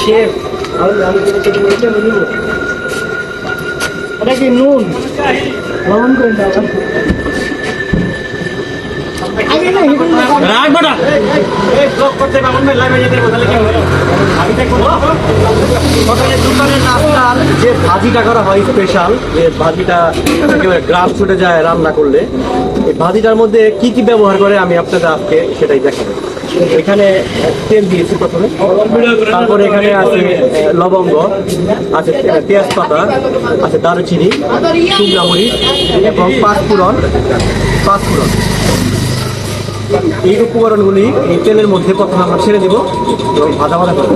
Chef আমি আমি তো তোকে এটা কি নুন? লবণ করে না হিরো রাখব না এই ব্লক করতে পারবেন না লাইভে যেতে বলে কি হবে? আমি দেখব সকালে দোকানের নাস্তার যে ভাজিটা করা হয় স্পেশাল যে ভাজিটা একেবারে গ্রাম ছুটে যায় রান্না করলে। এই ভাজিটার মধ্যে কি কি ব্যবহার করে আমি আপনাদের আজকে সেটাই দেখাবো। এখানে তেল দিয়েছি প্রথমে। তারপরে এখানে আছে লবঙ্গ, আছে পেঁয়াজ পাতা আছে দারুচিনি, শুকনা মরিচ এবং পাঁচফোড়ন পাঁচফোড়ন। এই উপকরণগুলি এই তেলের মধ্যে প্রথমে আমরা ছেড়ে দিব এবং ভাজা ভাজা করব।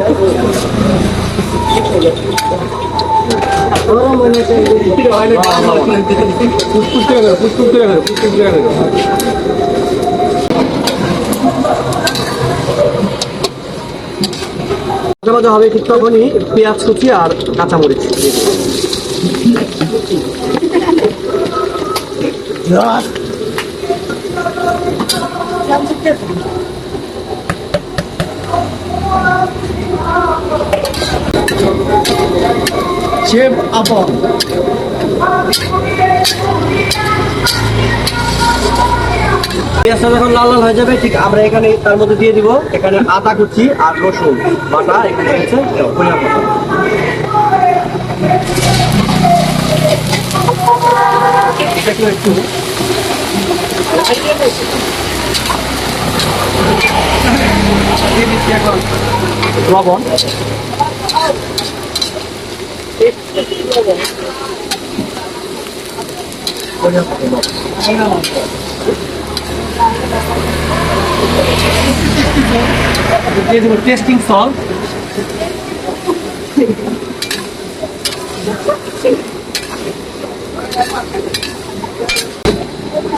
ভাজা হবে ঠিক তখনই পেঁয়াজ কুচি আর কাঁচামরিচ দিয়ে দেব। শেফ আপন পেঁয়াজটা যখন লাল লাল হয়ে যাবে, ঠিক আমরা এখানে তার মধ্যে দিয়ে দিব এখানে আদা কুচি আর রসুন বাটা এখানে মতো। একটু লবণ। দিয়ে দেবো টেস্টিং সল্ট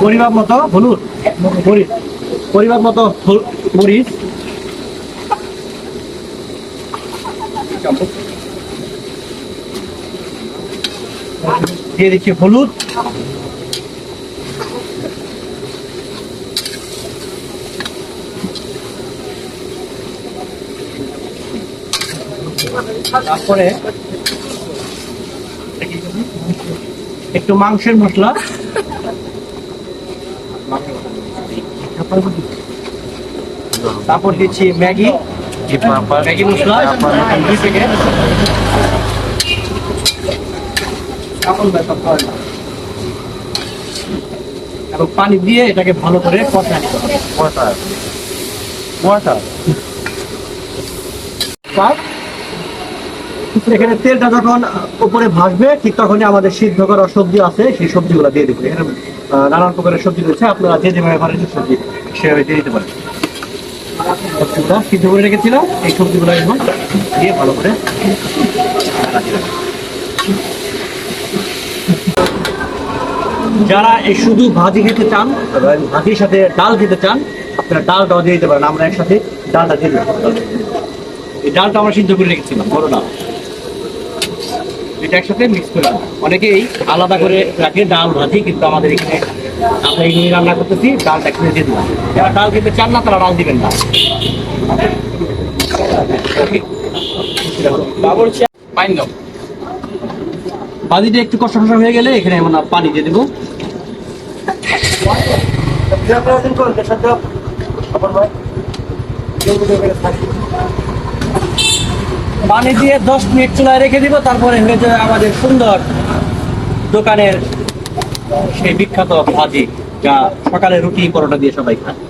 পরিমাপ মতো হলুদ। মরিচ পরিমাপ মতো মরিচ। দিয়ে দিচ্ছি হলুদ। তারপরে একটু মাংসের মশলা। তারপর দিচ্ছি ম্যাগি। ম্যাগি মশলা। দুই প্যাকেট। এখন ব্যাপার হয় না। এবং পানি দিয়ে এটাকে ভালো করে কষা নিতে হবে। ওয়াটার ওয়াটার এখানে তেলটা যখন উপরে ভাসবে ঠিক তখনই আমাদের সিদ্ধ করা সবজি আছে সেই সবজিগুলো দিয়ে দিবে। এখানে নানান প্রকারের সবজি রয়েছে আপনারা যে যেভাবে পারেন সবজি সেভাবে দিয়ে দিতে পারেন। সবজিগুলো সিদ্ধ করে রেখেছিলাম এই সবজিগুলো এখন দিয়ে ভালো করে নাড়া দিবেন। যারা এই শুধু ভাজি খেতে চান, ভাজির সাথে ডাল খেতে চান, আপনারা ডাল ডালটাও দিয়ে দিতে পারেন। আমরা একসাথে ডালটা দিয়ে এই ডালটা আমরা সিদ্ধ করে রেখেছিলাম, বড় ডাল। এটা একসাথে মিক্স করে। অনেকেই আলাদা করে রাখে ডাল ভাজি, কিন্তু আমাদের এখানে আমরা এইগুলি রান্না করতেছি, ডালটা একসাথে দিয়ে দিলাম। যারা ডাল খেতে চান না, তারা ডাল দিবেন না। দাও। ভাজিটা একটু কষা কষা হয়ে গেলে এখানে পানি দিয়ে দেবো। পানি দিয়ে দশ মিনিট চুলায় রেখে দিব, তারপরে হয়ে যাবে আমাদের সুন্দর দোকানের সেই বিখ্যাত ভাজি, যা সকালে রুটি, পরোটা দিয়ে সবাই খায়।